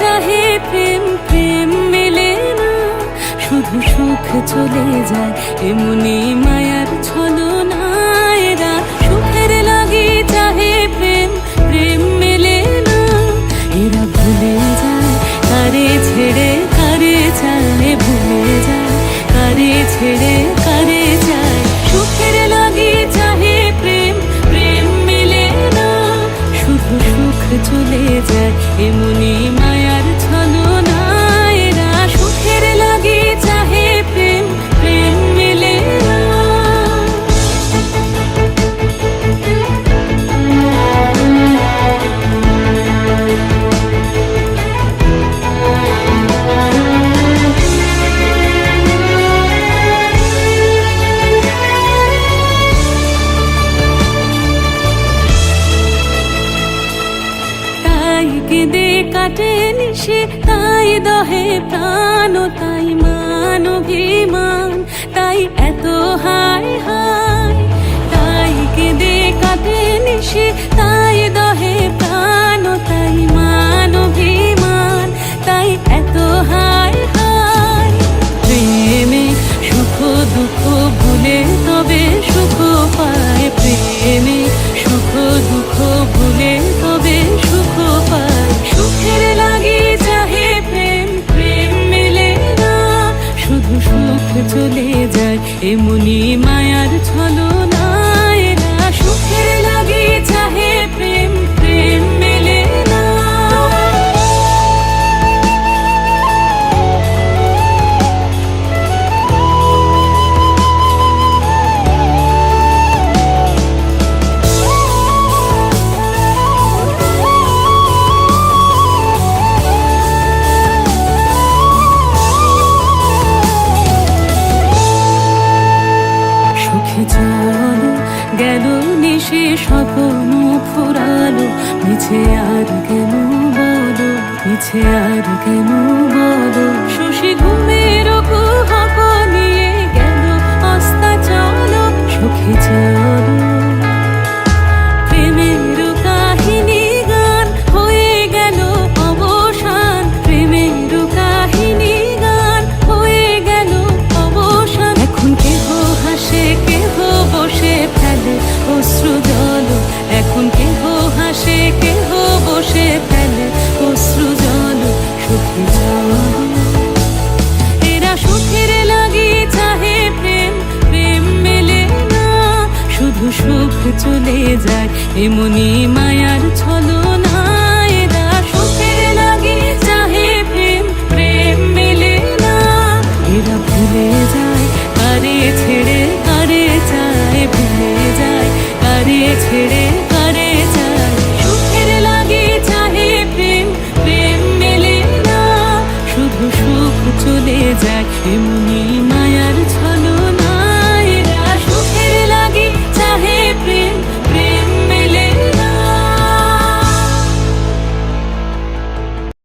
চাহে প্রেম প্রেম মেলে না। শুধু সুখ চলে যায়, এমনি মায়ার ছলনা এরা। সুখের লাগি চাহে প্রেম প্রেম মেলে না। এরা ভুলে যায়, কারে ছেড়ে কারে চায় ভুলে যায়, কারে ছেড়ে কেঁদে কাটে নিশে তাই দহে প্রাণ তাই মান অভিমান যায় সুখে চলো গেল নিশে স্বপ্ন ফুরালো। মিছে আর কেন বলো, মিছে আর কেন বলো? শশী ঘুমের কুহক নিয়ে গেল অস্তা চলো সুখে চলো চলে যায়, এমনি মায়ার ছল সুখের লাগে, চাহে প্রেম প্রেম মেলে না। এরা ভুলে যায় ছেড়ে চায় যায় ছেড়ে সুখের লাগে, চাহে প্রেম প্রেম মেলে না। শুধু সুখ চলে যায়, এমনি